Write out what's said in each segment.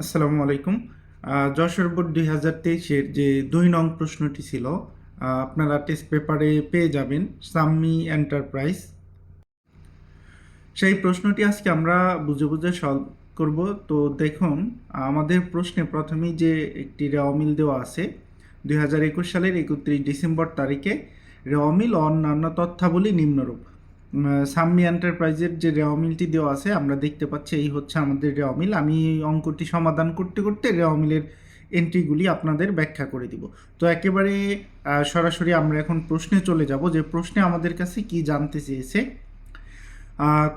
আসসালামু আলাইকুম। যশোর বোর্ড দুই হাজার তেইশের যে দুই নং প্রশ্নটি ছিল আপনারা টেস্ট পেপারে পেয়ে যাবেন সাম্মি এন্টারপ্রাইজ সেই প্রশ্নটি আজকে আমরা বুঝে বুঝে সলভ করব। তো দেখুন, আমাদের প্রশ্নে প্রথমেই যে একটি রেওয়ামিল দেওয়া আছে, দুই হাজার একুশ সালের একত্রিশ ডিসেম্বর তারিখে রেওয়ামিল অন্যান্য তথ্যাবলী নিম্নরূপ। সাম্মি এন্টারপ্রাইজের যে রেওয়ামিলটি দেওয়া আছে, আমরা দেখতে পাচ্ছি এই হচ্ছে আমাদের রেওয়ামিল আমি এই অঙ্কটি সমাধান করতে করতে রেওয়ামিলের এন্ট্রিগুলি আপনাদের ব্যাখ্যা করে দিব। তো একেবারে সরাসরি আমরা এখন প্রশ্নে চলে যাব যে প্রশ্নে আমাদের কাছে কি জানতে চেয়েছে?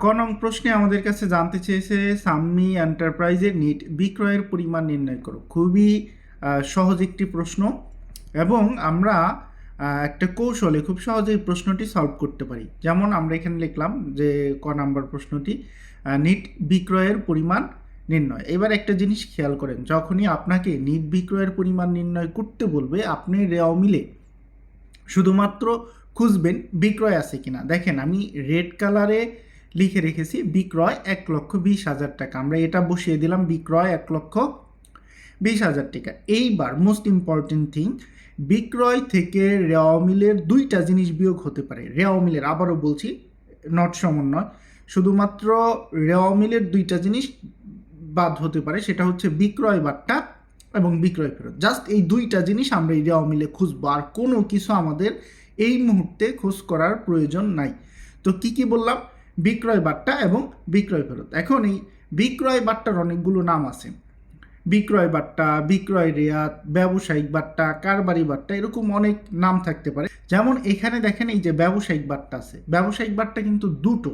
ক নং প্রশ্নে আমাদের কাছে জানতে চেয়েছে, সাম্মি এন্টারপ্রাইজের নিট বিক্রয়ের পরিমাণ নির্ণয় করো। খুবই সহজ একটি প্রশ্ন। এবং আমরা একটা কৌশলে খুব সহজেই প্রশ্নটি সলভ করতে পারি। যেমন আমরা এখানে লিখলাম যে, ক নাম্বার প্রশ্নটি নিট বিক্রয়ের পরিমাণ নির্ণয়। এবার একটা জিনিস খেয়াল করেন, যখনই আপনাকে নিট বিক্রয়ের পরিমাণ নির্ণয় করতে বলবে, আপনি রেও মিলে শুধুমাত্র খুঁজবেন বিক্রয় আছে কিনা। দেখেন, আমি রেড কালারে লিখে রেখেছি, বিক্রয় এক লক্ষ বিশ হাজার টাকা। আমরা এটা বসিয়ে দিলাম, বিক্রয় এক লক্ষ বিশ হাজার টাকা। এইবার মোস্ট ইম্পর্টেন্ট থিং বিক্রয় থেকে রেওয়া মিলের দুইটা জিনিস বিয়োগ হতে পারে। রেওয়া মিলের, আবারও বলছি নট সমন্বয়। শুধুমাত্র রেওয়া মিলের দুইটা জিনিস বাদ হতে পারে, সেটা হচ্ছে বিক্রয় বাট্টা এবং বিক্রয় ফেরত। জাস্ট এই দুইটা জিনিস আমরা এই রেওয়া মিলে খুঁজবো, আর কোনো কিছু আমাদের এই মুহূর্তে খোঁজ করার প্রয়োজন নাই। তো কি কি বললাম? বিক্রয় বাট্টা এবং বিক্রয় ফেরত। এখন এই বিক্রয় বাট্টার অনেকগুলো নাম আছে। বিক্রয় বাট্টা, বিক্রয় রেয়াত, ব্যবসায়িক বাট্টা, কারবারি বাট্টা, এরকম অনেক নাম থাকতে পারে। যেমন এখানে দেখেন এই যে ব্যবসায়িক বাট্টা আছে। ব্যবসায়িক বাট্টা কিন্তু দুটো।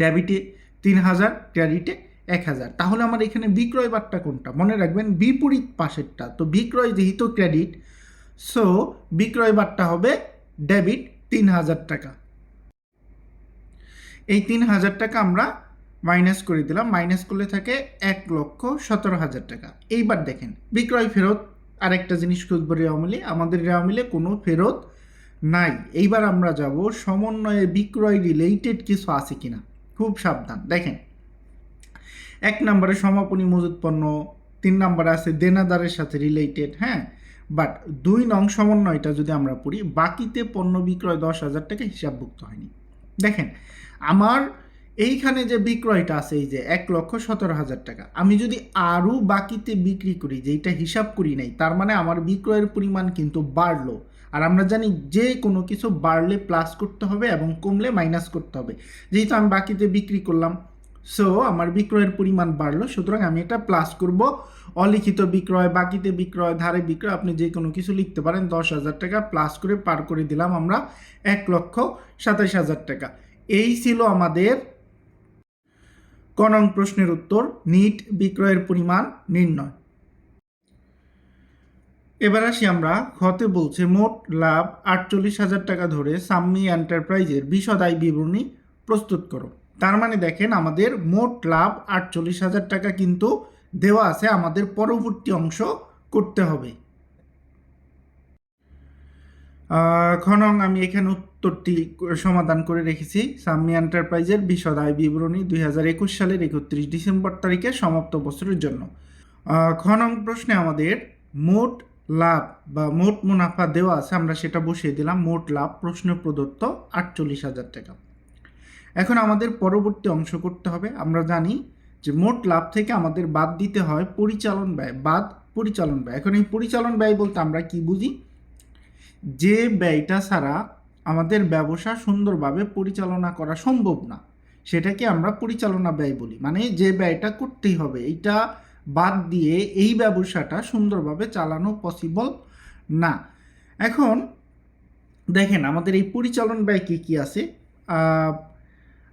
ডেবিটে তিন হাজার, ক্রেডিটে এক হাজার। তাহলে আমার এখানে বিক্রয় বাট্টা কোনটা? মনে রাখবেন বিপরীত পাশেরটা। তো বিক্রয় যেহেতু ক্রেডিট সো বিক্রয় বাট্টা হবে ডেবিট তিন হাজার টাকা। এই তিন হাজার টাকা আমরা মাইনাস করে দিলাম, মাইনাস করলে থাকে এক লক্ষ সতেরো হাজার টাকা। এইবার দেখেন, বিক্রয় ফেরত আরেকটা জিনিস খুঁজবো রেওয়া মিলে আমাদের রেওয়া মিলে কোনো ফেরত নাই। এইবার আমরা যাব সমন্বয়ে বিক্রয় রিলেটেড কিছু আছে কিনা। খুব সাবধান। দেখেন, এক নম্বরে সমাপনী মজুত পণ্য, তিন নম্বরে আছে দেনাদারের সাথে রিলেটেড হ্যাঁ? বাট দুই নং সমন্বয়টা যদি আমরা পড়ি, বাকিতে পণ্য বিক্রয় দশ হাজার টাকা হিসাবভুক্ত হয়নি। দেখেন, আমার এইখানে যে বিক্রয়টা আছে, এই যে এক লক্ষ সতেরো হাজার টাকা। আমি যদি আরও বাকিতে বিক্রি করি যেটা হিসাব করি নাই, তার মানে আমার বিক্রয়ের পরিমাণ কিন্তু বাড়লো। আর আমরা জানি যে কোনো কিছু বাড়লে প্লাস করতে হবে এবং কমলে মাইনাস করতে হবে। যেহেতু আমি বাকিতে বিক্রি করলাম সো আমার বিক্রয়ের পরিমাণ বাড়লো, সুতরাং আমি এটা প্লাস করব। অলিখিত বিক্রয়, বাকিতে বিক্রয়, ধারে বিক্রয়, আপনি যে কোনো কিছু লিখতে পারেন, দশ হাজার টাকা প্লাস করে পার করে দিলাম আমরা এক লক্ষ সাতাশ হাজার টাকা। এই ছিল আমাদের কনং প্রশ্নের উত্তর, নিট বিক্রয়ের পরিমাণ নির্ণয়। এবার আসি আমরা খতে বলছে মোট লাভ আটচল্লিশ হাজার টাকা ধরে সাম্মি এন্টারপ্রাইজের বিশদ আয় বিবরণী প্রস্তুত করো। তার মানে দেখেন আমাদের মোট লাভ আটচল্লিশ হাজার টাকা কিন্তু দেওয়া আছে আমাদের পরবর্তী অংশ করতে হবে। খনং আমি এখানে উত্তরটি সমাধান করে রেখেছি। সাম্মি এন্টারপ্রাইজের বিশদ আয় বিবরণী দুই হাজার একুশ সালের একত্রিশ ডিসেম্বর তারিখে সমাপ্ত বছরের জন্য। আহ, খ নং প্রশ্নে আমাদের মোট লাভ বা মোট মুনাফা দেওয়া আছে আমরা সেটা বসিয়ে দিলাম। মোট লাভ প্রশ্ন প্রদত্ত আটচল্লিশ হাজার টাকা। এখন আমাদের পরবর্তী অংশ করতে হবে। আমরা জানি যে মোট লাভ থেকে আমাদের বাদ দিতে হয় পরিচালন ব্যয় বাদ পরিচালন ব্যয়। এখন এই পরিচালন ব্যয় বলতে আমরা কি বুঝি? যে ব্যয়টা ছাড়া আমাদের ব্যবসা সুন্দরভাবে পরিচালনা করা সম্ভব না, সেটাকে আমরা পরিচালনা ব্যয় বলি। মানে যে ব্যয়টা করতেই হবে, এইটা বাদ দিয়ে এই ব্যবসাটা সুন্দরভাবে চালানো পসিবল না। এখন দেখেন, আমাদের এই পরিচালন ব্যয় কী কী আছে?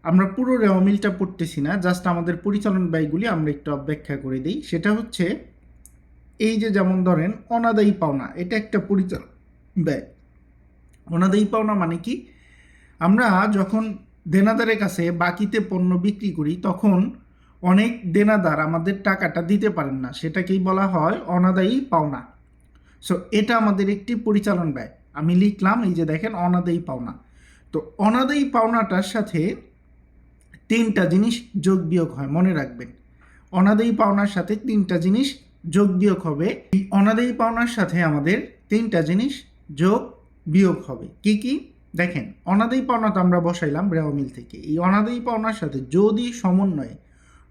আমরা পুরো রেওমিলটা পড়তেছি না জাস্ট আমাদের পরিচালন ব্যয়গুলি আমরা একটু ব্যাখ্যা করে দিই। সেটা হচ্ছে, এই যে যেমন ধরেন, অনাদায়ী পাওনা, এটা একটা পরিচালন। ব্যয়। অনাদায়ী পাওনা মানে কি? আমরা যখন দেনাদারের কাছে বাকিতে পণ্য বিক্রি করি, তখন অনেক দেনাদার আমাদের টাকাটা দিতে পারেন না। সেটাকেই বলা হয় অনাদায়ী পাওনা। সো এটা আমাদের একটি পরিচালন ব্যয়। আমি লিখলাম, এই যে দেখেন, অনাদায়ী পাওনা। তো, অনাদায়ী পাওনাটার সাথে তিনটা জিনিস যোগ বিয়োগ হয়, মনে রাখবেন। অনাদায়ী পাওনার সাথে তিনটা জিনিস যোগ বিয়োগ হবে। এই অনাদায়ী পাওনার সাথে আমাদের তিনটা জিনিস যোগ বিয়োগ হবে। কি কি? দেখেন, অনাদায়ী পাওনা তো আমরা বসাইলাম রেওয়া মিল থেকে। এই অনাদায়ী পাওনার সাথে যদি সমন্বয়ে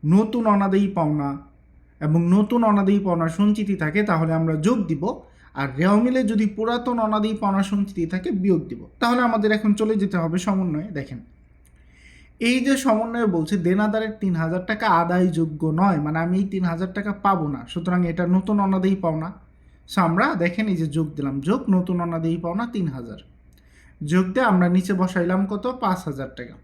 নতুন অনাদায়ী পাওনা এবং নতুন অনাদায়ী পাওনা সঞ্চিতি থাকে, তাহলে আমরা যোগ দিব। আর রেওয়া মিলে যদি পুরাতন অনাদায়ী পাওনা সঞ্চিতি থাকে, বিয়োগ দিব। তাহলে আমাদের এখন চলে যেতে হবে সমন্বয়ে। দেখেন, এই যে সমন্বয়ে বলছে, দেনাদারের তিন হাজার টাকা আদায়যোগ্য নয়। মানে আমি এই তিন হাজার টাকা পাবো না। সুতরাং এটা নতুন অনাদায়ী পাওনা আমরা দেখেন এই যে যোগ দিলাম। যোগ নতুন অনাদায়ী পাওনা তিন হাজার। যোগ দিয়ে আমরা নিচে বসাইলাম কত? পাঁচ হাজার টাকা।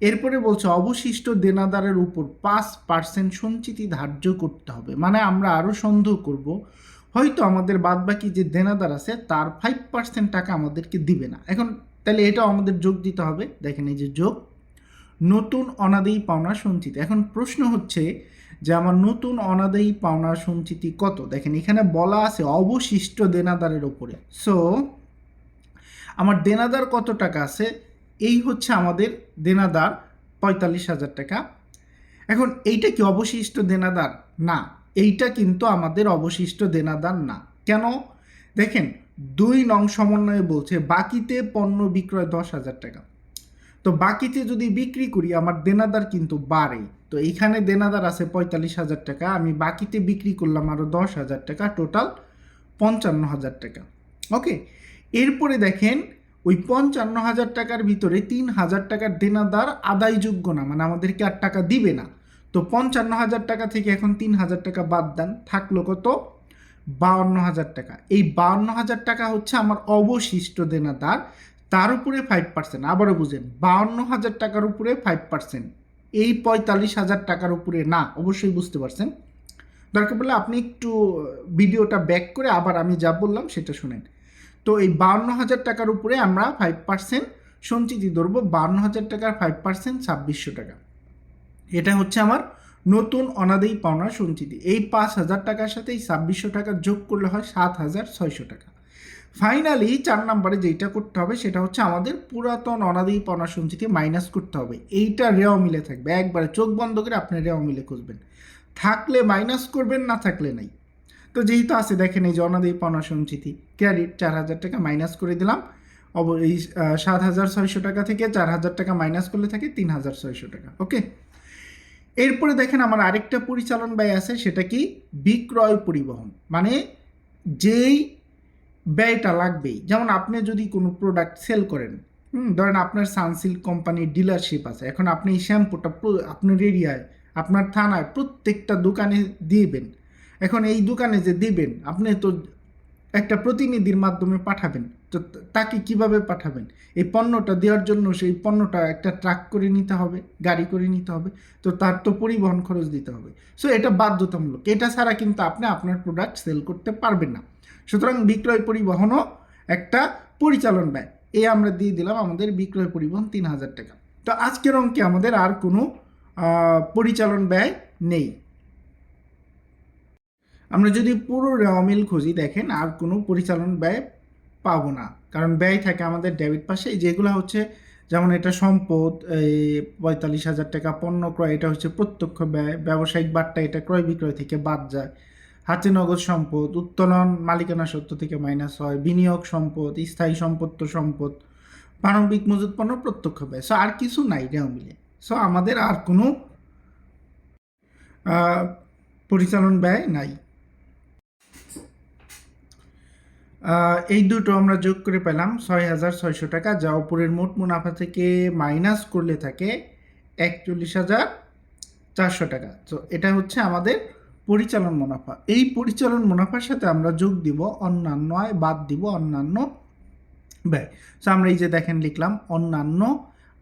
এরপরে বলছে, অবশিষ্ট দেনাদারের উপর পাঁচ পার্সেন্ট সঞ্চিতি ধার্য করতে হবে। মানে আমরা আরও সন্দেহ করব, হয়তো আমাদের বাদবাকি যে দেনাদার আছে, তার ফাইভ পার্সেন্ট টাকা আমাদেরকে দিবে না। এখন তাহলে এটাও আমাদের যোগ দিতে হবে। দেখেন এই যে যোগ, নতুন অনাদায়ী পাওনা সঞ্চিতি। এখন প্রশ্ন হচ্ছে যে আমার নতুন অনাদায়ী পাওনা সঞ্চিতি কত? দেখেন, এখানে বলা আছে অবশিষ্ট দেনাদারের ওপরে। সো আমার দেনাদার কত টাকা আছে? এই হচ্ছে আমাদের দেনাদার পঁয়তাল্লিশ হাজার টাকা। এখন, এইটা কি অবশিষ্ট দেনাদার? না, এইটা কিন্তু আমাদের অবশিষ্ট দেনাদার না। কেন? দেখেন, দুই নং সমন্বয়ে বলছে, বাকিতে পণ্য বিক্রয় দশ হাজার টাকা। তো বাকিতে যদি বিক্রি করি, আমার দেনাদার কিন্তু বাড়ে। তো এইখানে দেনাদার আছে পঁয়তাল্লিশ হাজার টাকা, আমি বাকিতে বিক্রি করলাম আরও দশ হাজার টাকা, টোটাল পঞ্চান্ন হাজার টাকা। ওকে? এরপরে দেখেন, ওই পঞ্চান্ন হাজার টাকার ভিতরে তিন হাজার টাকার দেনাদার আদায়যোগ্য না মানে আমাদেরকে আর টাকা দিবে না। তো পঞ্চান্ন হাজার টাকা থেকে এখন তিন হাজার টাকা বাদ দেন, থাকল কত? বাউন্ন হাজার টাকা। এই বাউন্ন হাজার টাকা হচ্ছে আমার অবশিষ্ট দেনাদার তার উপরে ফাইভ পার্সেন্ট আবারও বুঝেন, বাউন্ন হাজার টাকার উপরে ফাইভ পার্সেন্ট এই পঁয়তাল্লিশ হাজার টাকার উপরে না, অবশ্যই বুঝতে পারছেন। দরকার পড়লে আপনি একটু ভিডিওটা ব্যাক করে আবার আমি যা বললাম সেটা শুনেন। তো এই বাউন্ন হাজার টাকার উপরে আমরা ফাইভ পার্সেন্ট সঞ্চিতি ধরবো, বাউন্ন হাজার টাকার ফাইভ পার্সেন্ট ছাব্বিশশো টাকা। এটা হচ্ছে আমার নতুন অনাদায়ী পাওনা সঞ্চিতি। এই পাঁচ হাজার টাকার সাথে এই ছাব্বিশশো টাকা যোগ করলে হয় সাত হাজার ছয়শো টাকা। ফাইনালি চার নম্বরে যেটা করতে হবে, সেটা হচ্ছে আমাদের পুরাতন অনাদায়ী পাওনা সঞ্চিতি মাইনাস করতে হবে। এইটা রেওয়া মিলে থাকবে। একবারে চোখ বন্ধ করে আপনি রেওয়া মিলে খুঁজবেন। থাকলে মাইনাস করবেন, না থাকলে নাই। তো যেহেতু আছে, দেখেন এই যে অনাদায়ী পাওনা সঞ্চিতি ক্রেডিট চার হাজার টাকা মাইনাস করে দিলাম। অব, এই সাত হাজার ছয়শো টাকা থেকে চার হাজার টাকা মাইনাস করলে থাকে তিন হাজার ছয়শো টাকা ওকে এরপরে দেখেন আমার আরেকটা পরিচালন ব্যয় আছে, সেটা কি? বিক্রয় পরিবহন। মানে যেই ব্যয়টা লাগবেই। যেমন আপনি যদি কোনো প্রোডাক্ট সেল করেন ধরেন আপনার সানসিল্ক কোম্পানির ডিলারশিপ আছে, এখন আপনি এই শ্যাম্পুটা আপনার এরিয়ায় আপনার থানায় প্রত্যেকটা দোকানে দিবেন। এখন এই দোকানে যে দিবেন, আপনি তো একটা প্রতিনিধির মাধ্যমে পাঠাবেন, তো তাকে কীভাবে পাঠাবেন? এই পণ্যটা দেওয়ার জন্য সেই পণ্যটা একটা ট্রাক করে নিতে হবে, গাড়ি করে নিতে হবে, তো তার তো পরিবহন খরচ দিতে হবে। সো এটা বাধ্যতামূলক। এটা ছাড়া কিন্তু আপনি আপনার প্রোডাক্ট সেল করতে পারবেন না। সুতরাং বিক্রয় পরিবহনও একটা পরিচালন ব্যয়। এই আমরা দিয়ে দিলাম আমাদের বিক্রয় পরিবহন তিন হাজার টাকা। তো আজকের অঙ্কে আমাদের আর কোনো পরিচালন ব্যয় নেই। আমরা যদি পুরো রেওয়ামিল খুঁজি, দেখেন আর কোনো পরিচালন ব্যয় পাবো না। কারণ ব্যয় থাকে আমাদের ডেবিট পাশে যেগুলো হচ্ছে, যেমন এটা সম্পদ, এই পঁয়তাল্লিশ হাজার টাকা পণ্য ক্রয়, এটা হচ্ছে প্রত্যক্ষ ব্যয়, ব্যবসায়িক বার্তা এটা ক্রয় বিক্রয় থেকে বাদ যায়। হাতে নগদ সম্পদ, উত্তোলন, মালিকানা সত্ত্ব থেকে মাইনাস হয়, বিনিয়োগ সম্পদ, স্থায়ী সম্পত্ত সম্পদ মানবিক মজুত পণ্য প্রত্যক্ষ ব্যয়। সো আর কিছু নাই রেও মিলে সো আমাদের আর কোনো পরিচালন ব্যয় নাই। এই দুটো আমরা যোগ করে পেলাম ছয় হাজার ছয়শো টাকা, যা উপরের মোট মুনাফা থেকে মাইনাস করলে থাকে একচল্লিশ হাজার চারশো টাকা। তো এটা হচ্ছে আমাদের পরিচালন মুনাফা। এই পরিচালন মুনাফার সাথে আমরা যোগ দিব অন্যান্য আয়, বাদ দিব অন্যান্য ব্যয়। তো আমরা এই যে দেখেন লিখলাম অন্যান্য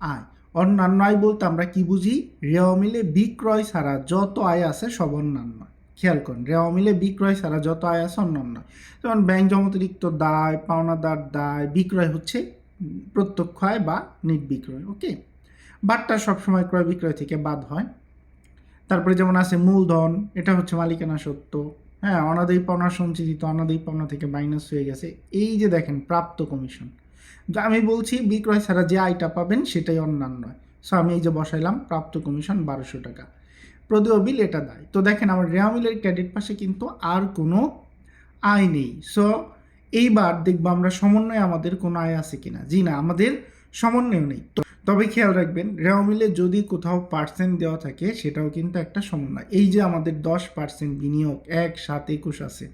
আয়। অন্যান্য আয় বলতে আমরা কি বুঝি? রেওয়া মিলে বিক্রয় ছাড়া যত আয় আছে সব অন্যান্য খেয়াল করুন রেওয়া মিলে বিক্রয় ছাড়া যত আয় আছে অন্যান্য যেমন ব্যাংক জমাতিরিক্ত দায়, পাওনাদার দায়, বিক্রয় হচ্ছে প্রত্যক্ষ আয় বা নির্বিক্রয় ওকে বাটটা সবসময় ক্রয় বিক্রয় থেকে বাদ হয়। তারপরে যেমন আছে মূলধন, এটা হচ্ছে মালিকানা সত্য হ্যাঁ অনাদায়ী পাওনা সঞ্চিত অনাদায়ী পাওনা থেকে মাইনাস হয়ে গেছে। এই যে দেখেন, প্রাপ্ত কমিশন আমি বলছি, বিক্রয় ছাড়া যে আয়টা পাবেন সেটাই অন্যান্য। সো আমি এই যে বসাইলাম, প্রাপ্ত কমিশন বারোশো টাকা। প্রদেয় বিল এটা দেয়। তো দেখেন, আমার রেওয়া মিলের ক্রেডিট পাশে কিন্তু আর কোনো আয় নেই। সো এইবার দেখব আমরা সমন্বয়ে আমাদের কোনো আয় আছে কিনা। জি না, আমাদের সমন্বয় নেই। তো- তবে খেয়াল রাখবেন রেওয়া মিলে যদি কোথাও পার্সেন্ট দেওয়া থাকে, সেটাও কিন্তু একটা সমন্বয়। এই যে আমাদের দশ পার্সেন্ট বিনিয়োগ, এক, সাত, একুশ আছে।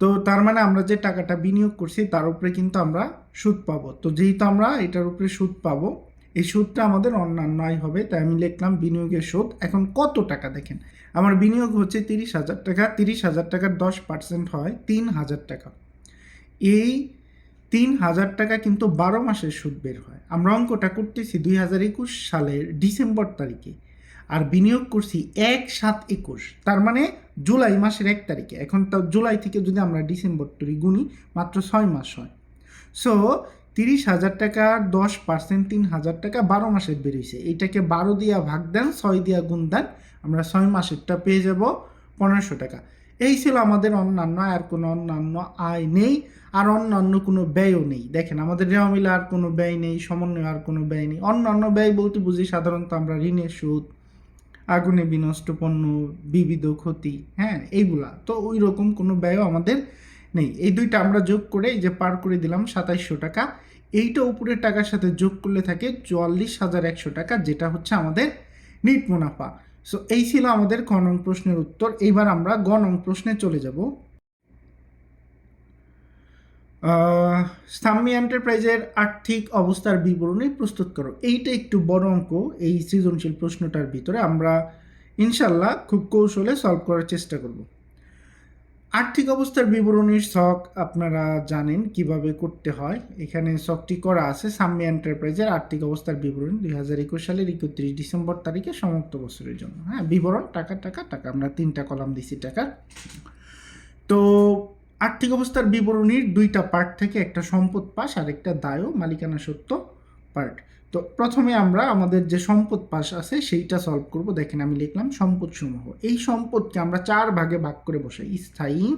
তো তার মানে আমরা যে টাকাটা বিনিয়োগ করছি, তার উপরে কিন্তু আমরা সুদ পাবো। তো যেহেতু আমরা এটার উপরে সুদ পাবো, এই সুদটা আমাদের অন্যান্য হবে। তাই আমি লিখলাম বিনিয়োগের সুদ। এখন কত টাকা দেখেন? আমার বিনিয়োগ হচ্ছে তিরিশ হাজার টাকা। তিরিশ হাজার টাকার দশ পার্সেন্ট হয় তিন হাজার টাকা। এই তিন হাজার টাকা কিন্তু বারো মাসের সুদ বের হয়। আমরা অঙ্কটা করতেছি দুই হাজার একুশ সালের ডিসেম্বর তারিখে। আর বিনিয়োগ করছি এক সাত একুশ। তার মানে জুলাই মাসের এক তারিখে। এখন তো জুলাই থেকে যদি আমরা ডিসেম্বর তৈরি গুনি, মাত্র ছয় মাস হয়। সো তিরিশ হাজার টাকার দশ পার্সেন্ট তিন হাজার টাকা বারো মাসের বেরিয়েছে এইটাকে বারো দিয়া ভাগ দেন, ছয় দিয়া গুণ দেন, আমরা ছয় মাসেরটা পেয়ে যাব পনেরোশো টাকা। এই ছিল আমাদের অন্যান্য, আর কোনো অন্যান্য আয় নেই, আর অন্যান্য কোনো ব্যয়ও নেই। দেখেন, আমাদের রেওয়া আর কোনো ব্যয় নেই, সমন্বয় আর কোনো ব্যয় নেই। অন্যান্য ব্যয় বলতে বুঝি সাধারণত আমরা ঋণের সুদ, আগুনে বিনষ্ট পণ্য, বিবিধ ক্ষতি হ্যাঁ এইগুলা। তো ওই রকম কোনো ব্যয়ও আমাদের নেই। এই দুইটা আমরা যোগ করে এই যে পার করে দিলাম সাতাইশশো টাকা, এইটা উপরের টাকার সাথে যোগ করলে থাকে চুয়াল্লিশ হাজার একশো টাকা, যেটা হচ্ছে আমাদের নিট মুনাফা। সো এই ছিল আমাদের ক নং প্রশ্নের উত্তর। এইবার আমরা গ নং প্রশ্নে চলে যাব। সাম্মি এন্টারপ্রাইজের আর্থিক অবস্থার বিবরণী প্রস্তুত করো। এইটা একটু বড় অঙ্ক, এই সৃজনশীল প্রশ্নটার ভিতরে আমরা ইনশাল্লাহ খুব কৌশলে সলভ করার চেষ্টা করব। আর্থিক অবস্থার বিবরণীর শখ আপনারা জানেন কীভাবে করতে হয়। এখানে শখটি করা আছে। সাম্মি এন্টারপ্রাইজের আর্থিক অবস্থার বিবরণী দুই হাজার একুশ সালের একত্রিশ ডিসেম্বর তারিখে সমাপ্ত বছরের জন্য। হ্যাঁ বিবরণ, টাকা টাকা টাকা। আমরা তিনটা কলাম দিছি টাকা। তো আর্থিক অবস্থার বিবরণীর দুইটা পার্ট থেকে একটা সম্পদ পাশ আর একটা দায় ও মালিকানা সত্য পার্ট তো প্রথমে আমরা আমাদের যে সম্পদ পাশ আছে সেইটা সলভ করব। দেখেন আমি লিখলাম সম্পদ সমূহ। এই সম্পদকে আমরা চার ভাগে ভাগ করে বসাই। স্থায়ী,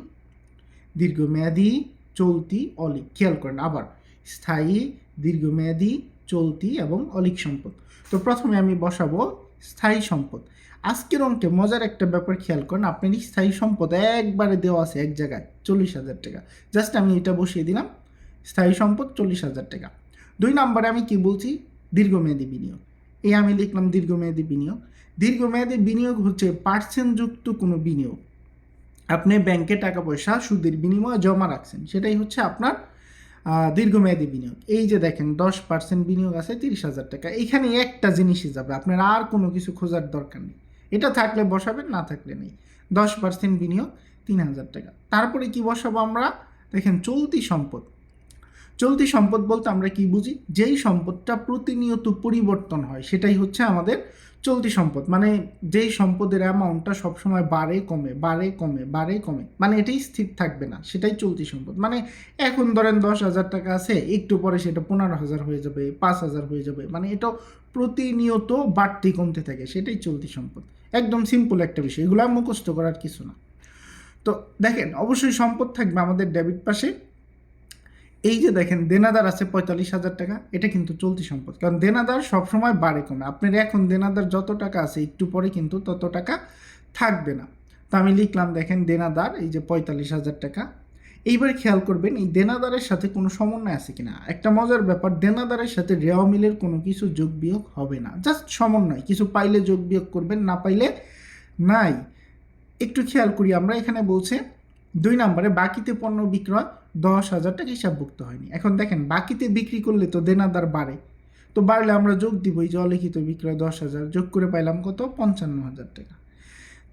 দীর্ঘমেয়াদী, চলতি, অলিক। খেয়াল করেন আবার। স্থায়ী, দীর্ঘমেয়াদী, চলতি এবং অলিক সম্পদ। তো প্রথমে আমি বসাবো স্থায়ী সম্পদ। আজকের অঙ্কে মজার একটা ব্যাপার খেয়াল করেন। আপনার স্থায়ী সম্পদ একবারে দেওয়া আছে এক জায়গায় চল্লিশ হাজার টাকা। জাস্ট আমি এটা বসিয়ে দিলাম। স্থায়ী সম্পদ চল্লিশ হাজার টাকা। দুই নম্বরে আমি কি বলছি? দীর্ঘমেয়াদী বিনিয়োগ। এই আমি লিখলাম দীর্ঘমেয়াদী বিনিয়োগ। দীর্ঘমেয়াদী বিনিয়োগ হচ্ছে পার্সেন্ট যুক্ত কোনো বিনিয়োগ। আপনি ব্যাংকে টাকা পয়সা সুদের বিনিময়ে জমা রাখছেন, সেটাই হচ্ছে আপনার দীর্ঘমেয়াদী বিনিয়োগ। এই যে দেখেন দশ পার্সেন্ট বিনিয়োগ আছে তিরিশ হাজার টাকা। এখানে একটা জিনিসই যাবে, আপনার আর কোনো কিছু খোঁজার দরকার নেই। এটা থাকলে বসাবেন, না থাকলে নেই। দশ পার্সেন্ট বিনিয়োগ তিন হাজার টাকা। তারপরে কি বসাবো আমরা? দেখেন চলতি সম্পদ। চলতি সম্পদ বলতে আমরা কি বুঝি? যেই সম্পদটা প্রতিনিয়ত পরিবর্তন হয়, সেটাই হচ্ছে আমাদের চলতি সম্পদ। মানে যেই সম্পদের অ্যামাউন্টটা সবসময় বাড়ে, কমে বাড়ে কমে বাড়ে, কমে মানে এটাই স্থির থাকবে না, সেটাই চলতি সম্পদ। মানে এখন ধরেন দশ হাজার টাকা আছে, একটু পরে সেটা পনেরো হাজার হয়ে যাবে, পাঁচ হাজার হয়ে যাবে মানে এটা প্রতিনিয়ত বাড়তি কমতে থাকে, সেটাই চলতি সম্পদ। একদম সিম্পল একটা বিষয়, এগুলো মুখস্থ করার কিছু না। তো দেখেন, অবশ্যই সম্পদ থাকবে আমাদের ডেবিট পাশে এই যে দেখেন, দেনাদার আছে পঁয়তাল্লিশ হাজার টাকা, এটা কিন্তু চলতি সম্পদ। কারণ দেনাদার সবসময় বাড়ে কমে। আপনার এখন দেনাদার যত টাকা আছে, একটু পরে কিন্তু তত টাকা থাকবে না। তো আমি লিখলাম, দেখেন, দেনাদার, এই যে পঁয়তাল্লিশ হাজার টাকা। এইবার খেয়াল করবেন, এই দেনাদারের সাথে কোনো সমন্বয় আছে কিনা? একটা মজার ব্যাপার, দেনাদারের সাথে রেওয়া মিলের কোনো কিছু যোগ বিয়োগ হবে না। জাস্ট সমন্বয়, কিছু পাইলে যোগ বিয়োগ করবেন, না পাইলে নাই। একটু খেয়াল করি, আমরা এখানে বলছে দুই নম্বরে বাকিতে পণ্য বিক্রয় দশ হাজার টাকা হিসাবভুক্ত হয়নি। এখন দেখেন, বাকিতে বিক্রি করলে তো দেনাদার বাড়ে। তো বাড়লে আমরা যোগ দিব এই যে অলিখিত বিক্রয় দশ হাজার, যোগ করে পাইলাম কত? পঞ্চান্ন হাজার টাকা।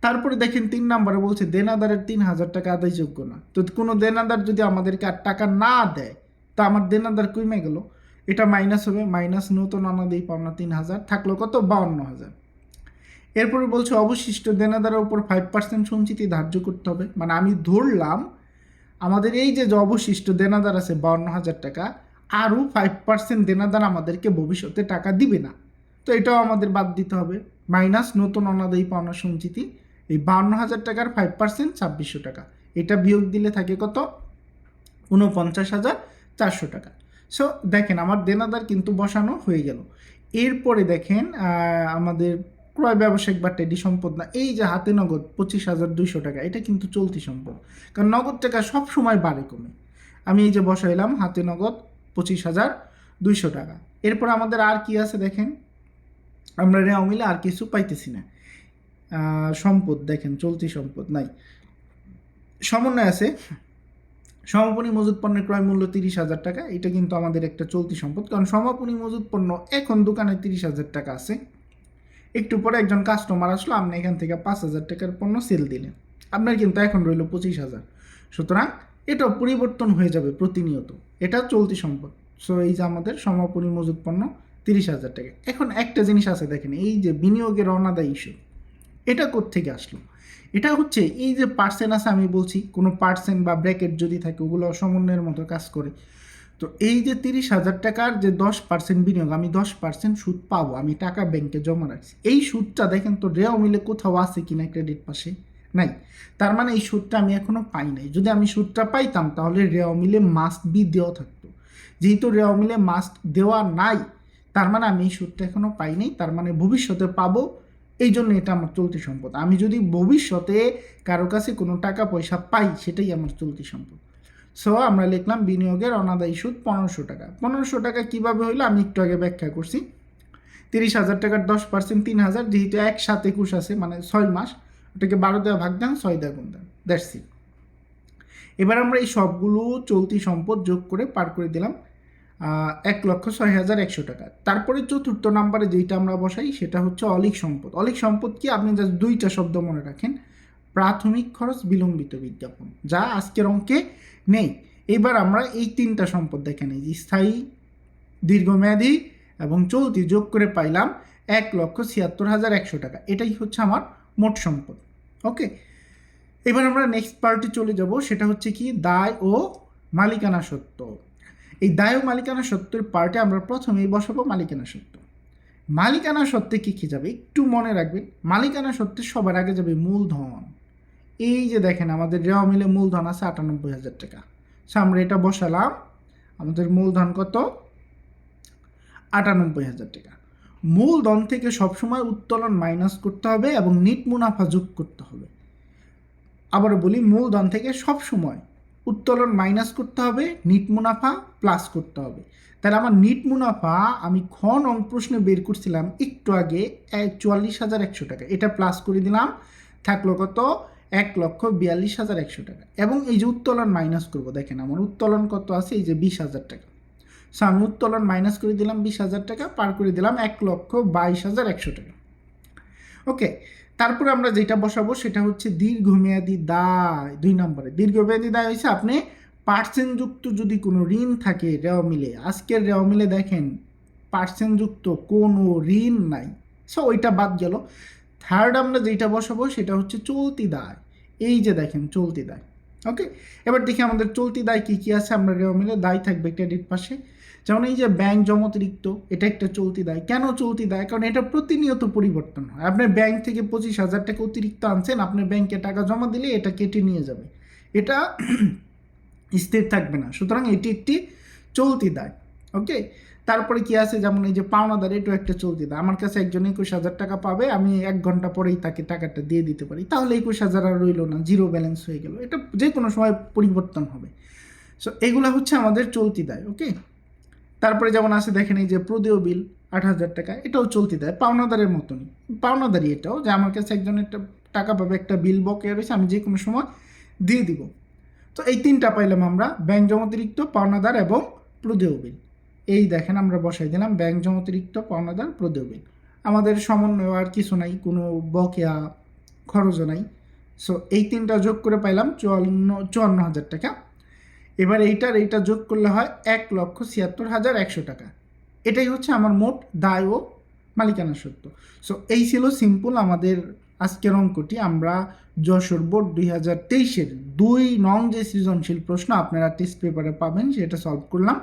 তারপরে দেখেন, তিন নম্বরে বলছে, দেনাদারের তিন হাজার টাকা আদায়যোগ্য না। তো কোনো দেনাদার যদি আমাদেরকে আর টাকা না দেয়, তা আমার দেনাদার কমে গেল। এটা মাইনাস হবে, মাইনাস নতুন আনাদেই পাওনা তিন হাজার, থাকল কত? বাউন্ন হাজার। এরপরে বলছে, অবশিষ্ট দেনাদারের উপর ফাইভ পার্সেন্ট সঞ্চিতি ধার্য করতে হবে। মানে আমি ধরলাম, আমাদের এই যে অবশিষ্ট দেনাদার আছে বাউন্ন হাজার টাকা, আরও ফাইভ পার্সেন্ট দেনাদার আমাদেরকে ভবিষ্যতে টাকা দিবে না। তো এটাও আমাদের বাদ দিতে হবে। মাইনাস নতুন অনাদায়ী পাওনা সঞ্চিতি, এই বাউন্ন হাজার টাকার ফাইভ পার্সেন্ট ছাব্বিশশো টাকা। এটা বিয়োগ দিলে থাকে কত? উনপঞ্চাশ হাজার চারশো টাকা। সো দেখেন, আমার দেনাদার কিন্তু বসানো হয়ে গেল। এরপরে দেখেন আমাদের ক্রয় ব্যবসায়িক বাট্টা এটি সম্পদ না, এই যে হাতে নগদ পঁচিশ হাজার দুইশো টাকা, এটা কিন্তু চলতি সম্পদ। কারণ নগদ টাকা সব সময় বাড়ে কমে। আমি এই যে বসাইলাম, হাতে নগদ পঁচিশ হাজার দুইশো টাকা। এরপর আমাদের আর কি আছে দেখেন? আমরা রেও মিলে আর কিছু পাইতেছি না। সম্পদ দেখেন, চলতি সম্পদ নাই। সমন্বয় আছে। সমাপনী মজুত পণ্যের ক্রয় মূল্য তিরিশ হাজার টাকা, এটা কিন্তু আমাদের একটা চলতি সম্পদ। কারণ সমাপনী মজুত পণ্য এখন দোকানে তিরিশ হাজার টাকা আছে। একটু পরে একজন কাস্টমার আসলো, আপনি এখান থেকে পাঁচ হাজার টাকার পণ্য সেল দিলেন। আপনার কিন্তু এখন রইল পঁচিশ হাজার। সুতরাং এটাও পরিবর্তন হয়ে যাবে প্রতিনিয়ত। এটা চলতি সম্পদ। সো এই যে আমাদের সমাপনী মজুত পণ্য, তিরিশ হাজার টাকা। এখন একটা জিনিস আছে দেখেন, এই যে বিনিয়োগের অনাদায় ইস্যু এটা থেকে আসলো? এটা হচ্ছে এই যে পার্সেন্ট আছে, আমি বলছি, কোনো পার্সেন্ট বা ব্র্যাকেট যদি থাকে, ওগুলো সমন্বয়ের মতো কাজ করে। তো এই যে তিরিশ হাজার টাকার যে দশ পার্সেন্ট বিনিয়োগ, আমি দশ পার্সেন্ট সুদ পাবো, আমি টাকা ব্যাংকে জমা রাখছি, এই সুদটা দেখেন তো রেও মিলে কোথাও আছে কিনা ক্রেডিট পাশে? নাই। তার মানে এই সুদটা আমি এখনও পাই নাই। যদি আমি সুদটা পাইতাম, তাহলে রেও মিলে মাস্ট বি দেওয়া থাকতো। যেহেতু রেও মিলে মাস্ট দেওয়া নাই, তার মানে আমি এই সুদটা এখনও পাই নাই, তার মানে ভবিষ্যতে পাবো, এই জন্য এটা আমার চলতি সম্পদ। আমি যদি ভবিষ্যতে কারও কাছে কোনো টাকা পয়সা পাই, সেটাই আমার চলতি সম্পদ। সো আমরা লিখলাম বিনিয়োগের অনাদায়ী সুদ পনেরোশো টাকা। পনেরোশো টাকা কীভাবে হইল? আমি একটু আগে ব্যাখ্যা করছি। তিরিশ হাজার টাকার দশ পার্সেন্ট, তিন হাজার, যেহেতু এক সাত একুশ আছে মানে ছয় মাস, ওটাকে বারো দেওয়া ভাগ দেন, ছয় দেওয়া গুণ দেন। দ্যাটস ইট এবার আমরা এই সবগুলো চলতি সম্পদ যোগ করে পার করে দিলাম এক লক্ষ ছয় হাজার একশো টাকা। তারপরে চতুর্থ নাম্বারে যেটা আমরা বসাই, সেটা হচ্ছে অলিক সম্পদ। অলিক সম্পদ কি? আপনি জাস্ট দুইটা শব্দ মনে রাখেন। প্রাথমিক খরচ বিলম্বিত বিজ্ঞাপন, যা আজকের অঙ্কে নেই। এবার আমরা এই তিনটা সম্পদ দেখে যে স্থায়ী, দীর্ঘমেয়াদী এবং চলতি যোগ করে পাইলাম এক লক্ষ ছিয়াত্তর হাজার একশো টাকা। এটাই হচ্ছে আমার মোট সম্পদ। ওকে? এবার আমরা নেক্সট পার্টি চলে যাব। সেটা হচ্ছে কি? দায় ও মালিকানা সত্ত্ব এই দায় ও মালিকানা সত্ত্বের পার্টে আমরা প্রথমেই বসাবো মালিকানা সত্ত্ব মালিকানা সত্ত্বে কী কী যাবে? একটু মনে রাখবেন। মালিকানা সত্ত্বে সবার আগে যাবে মূলধন। এই যে দেখেন, আমাদের রেওয়া মিলে মূলধন আছে আটানব্বই হাজার টাকা। সো আমরা এটা বসালাম, আমাদের মূলধন কত? আটানব্বই হাজার টাকা। মূলধন থেকে সবসময় উত্তোলন মাইনাস করতে হবে এবং নিট মুনাফা যোগ করতে হবে। আবার বলি, মূলধন থেকে সবসময় উত্তোলন মাইনাস করতে হবে নিট মুনাফা প্লাস করতে হবে। তাহলে আমার নিট মুনাফা, আমি খ নং প্রশ্নে বের করছিলাম একটু আগে চুয়াল্লিশ হাজার একশো টাকা। এটা প্লাস করে দিলাম, থাকল কত? এক লক্ষ বিয়াল্লিশ হাজার একশো টাকা। এবং এই যে উত্তোলন মাইনাস করব, দেখেন আমার উত্তোলন কত আছে? এই যে বিশ হাজার টাকা। সো আমি উত্তোলন মাইনাস করে দিলাম বিশ হাজার টাকা, পার করে দিলাম এক লক্ষ বাইশ হাজার একশো টাকা। ওকে তারপরে আমরা যেটা বসাবো সেটা হচ্ছে দীর্ঘমেয়াদী দায়, দুই নম্বরে। দীর্ঘমেয়াদী দায় হয়েছে আপনি পার্সেন্টযুক্ত যদি কোনো ঋণ থাকে রেও মিলে, আজকের রেও মিলে দেখেন পার্সেন্টযুক্ত কোনো ঋণ নাই। সো ওইটা বাদ গেল। থার্ড আমরা যেটা বসাবো সেটা হচ্ছে চলতি দায়। এই যে দেখেন চলতি দায় ওকে এবার দেখি আমাদের চলতি দায় কী কী আছে, আমরা মিলে দায় থাকবে ক্রেডিট পাশে। যেমন এই যে ব্যাংক জমাতিরিক্ত এটা একটা চলতি দায়। কেন চলতি দায়? কারণ এটা প্রতিনিয়ত পরিবর্তন হয়। আপনার ব্যাংক থেকে পঁচিশ হাজার টাকা অতিরিক্ত আনছেন আপনার ব্যাংকে টাকা জমা দিলে এটা কেটে নিয়ে যাবে। এটা স্থির থাকবে না। সুতরাং এটি একটি চলতি দায় ওকে তারপরে কি আছে? যেমন এই যে পাওনাদার, এটাও একটা চলতি দায় আমার কাছে একজন একুশ হাজার টাকা পাবে, আমি এক ঘণ্টা পরেই তাকে টাকাটা দিয়ে দিতে পারি। তাহলে একুশ হাজার আর রইল না, জিরো ব্যালেন্স হয়ে গেল। এটা যে কোনো সময় পরিবর্তন হবে। সো এগুলো হচ্ছে আমাদের চলতি দায় ওকে তারপরে যেমন আছে, দেখেন এই যে প্রদেয় বিল, আট হাজার টাকা, এটাও চলতি দেয়, পাওনাদারের মতনই। পাওনাদারি এটাও, যে আমার কাছে একজন একটা টাকা পাবে, একটা বিল বকেয়া রয়েছে, আমি যে কোনো সময় দিয়ে দিব। তো এই তিনটা পাইলাম আমরা, ব্যাংক জমাতিরিক্ত পাওনাদার এবং প্রদেয় বিল। এই দেখেন আমরা বসাই দিলাম, ব্যাংক জমাতিরিক্ত পাওনাদার প্রদেয় বিল আমাদের সমন্বয় আর কিছু নাই, কোনো বকেয়া খরচও নাই। সো এই তিনটা যোগ করে পাইলাম চুয়ান্ন চুয়ান্ন হাজার টাকা। এবার এইটার, এইটা যোগ করলে হয় এক লক্ষ ছিয়াত্তর হাজার একশো টাকা। এটাই হচ্ছে আমার মোট দায় ও মালিকানা সত্য। সো এই ছিল সিম্পল আমাদের আজকের অঙ্কটি। আমরা যশোর বোর্ড দুই হাজার তেইশের দুই নং যে সৃজনশীল প্রশ্ন আপনারা টেস্ট পেপারে পাবেন, সেটা সলভ করলাম।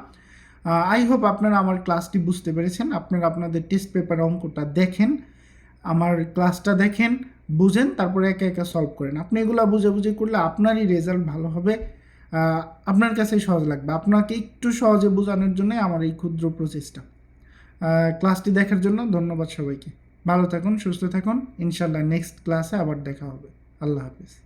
আই হোপ আপনারা আমার ক্লাসটি বুঝতে পেরেছেন। আপনারা আপনাদের টেস্ট পেপারে অঙ্কটা দেখেন, আমার ক্লাসটা দেখেন, বুঝেন, তারপরে একা একা সলভ করেন। আপনি এগুলো বুঝে বুঝে করলে আপনারই রেজাল্ট ভালো হবে। আপনার কাছেই সহজ লাগবে। আপনাকে একটু সহজে বোঝানোর জন্য আমার এই ক্ষুদ্র প্রচেষ্টা ক্লাসটি দেখার জন্য ধন্যবাদ সবাইকে। ভালো থাকুন, সুস্থ থাকুন। ইনশাল্লাহ নেক্সট ক্লাসে আবার দেখা হবে। আল্লাহ হাফিজ।